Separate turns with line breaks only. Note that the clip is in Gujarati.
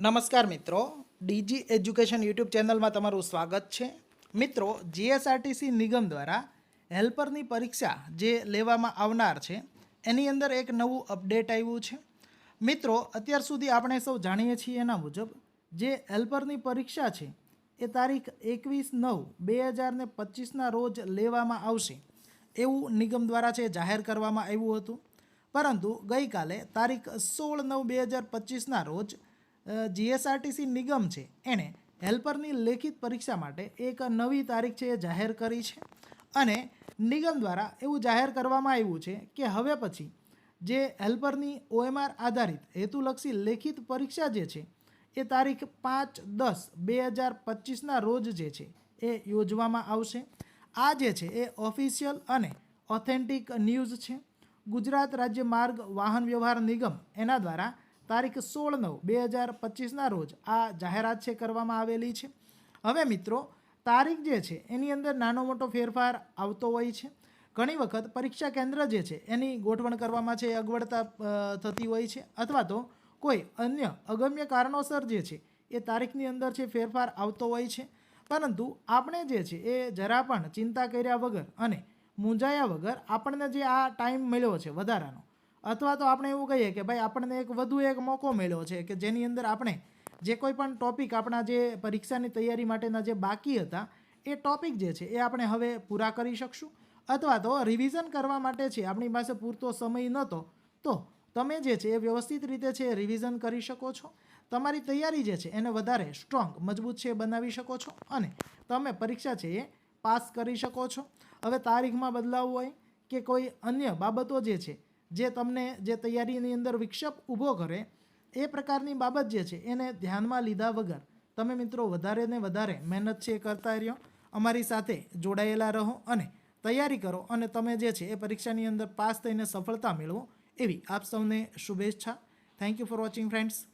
નમસ્કાર મિત્રો. ડીજી એજ્યુકેશન યુટ્યુબ ચેનલમાં તમારું સ્વાગત છે. મિત્રો, જીએસઆરટીસી નિગમ દ્વારા હેલ્પરની પરીક્ષા જે લેવામાં આવનાર છે, એની અંદર એક નવું અપડેટ આવ્યું છે. મિત્રો, અત્યાર સુધી આપણે સૌ જાણીએ છીએ એના મુજબ, જે હેલ્પરની પરીક્ષા છે, એ તારીખ એકવીસ નવ બે હજાર ને પચીસના રોજ લેવામાં આવશે. એવું નિગમ દ્વારા છે, જાહેર કરવામાં આવ્યું હતું. પરંતુ ગઈકાલે તારીખ સોળ નવ બે હજાર પચીસના રોજ જીએસઆરટીસી નિગમ છે. એણે હેલ્પરની લેખિત પરીક્ષા માટે એક નવી તારીખ છે એ જાહેર કરી છે અને નિગમ દ્વારા એવું જાહેર કરવામાં આવ્યું છે કે હવે પછી જે હેલ્પરની ઓએમઆર આધારિત હેતુલક્ષી લેખિત પરીક્ષા જે છે એ તારીખ પાંચ દસ બે હજાર પચીસના રોજ જે છે એ યોજવામાં આવશે. આ જે છે એ ઓફિશિયલ અને ઓથેન્ટિક ન્યૂઝ છે. ગુજરાત રાજ્ય માર્ગ વાહન વ્યવહાર નિગમ એના દ્વારા તારીખ સોળ નવ, બે હજાર પચીસના રોજ આ જાહેરાત છે કરવામાં આવેલી છે. હવે મિત્રો, તારીખ જે છે, એની અંદર નાનો મોટો ફેરફાર આવતો હોય છે. ઘણી વખત પરીક્ષા કેન્દ્ર જે છે, એની ગોઠવણ કરવામાં છે, અગવડતા થતી હોય છે. અથવા તો કોઈ અન્ય અગમ્ય કારણોસર જે છે, એ તારીખની અંદર છે, ફેરફાર આવતો હોય છે. પરંતુ આપણે જે છે, એ જરા પણ ચિંતા કર્યા વગર અને મૂંઝાયા વગર આપણને જે આ ટાઈમ મળ્યો છે, વધારાનો અથવા તો આપણે એવું કહીએ કે ભાઈ આપણને એક વધુ એક મોકો મળ્યો છે કે જેની અંદર આપણે જે કોઈ પણ ટોપિક આપણા જે પરીક્ષાની તૈયારી માટેના જે બાકી હતા, એ ટોપિક જે છે એ આપણે હવે પૂરા કરી શકશું. અથવા તો રિવિઝન કરવા માટે છે, આપણી પાસે પૂરતો સમય નહોતો, તો તમે જે છે એ વ્યવસ્થિત રીતે છે રિવિઝન કરી શકો છો. તમારી તૈયારી જે છે એને વધારે સ્ટ્રોંગ મજબૂત છે બનાવી શકો છો અને તમે પરીક્ષા છે એ પાસ કરી શકો છો. હવે તારીખમાં બદલાવ હોય કે કોઈ અન્ય બાબતો જે છે જે તમને જે તૈયારીની અંદર વિક્ષેપ ઊભો કરે, એ પ્રકારની બાબત જે છે, એને ધ્યાનમાં લીધા વગર તમે મિત્રો વધારે ને વધારે મહેનત છે એ કરતા રહ્યો. અમારી સાથે જોડાયેલા રહો અને તૈયારી કરો અને તમે જે છે એ પરીક્ષાની અંદર પાસ થઈને સફળતા મેળવો. એવી આપ સૌને શુભેચ્છા. Thank you for watching friends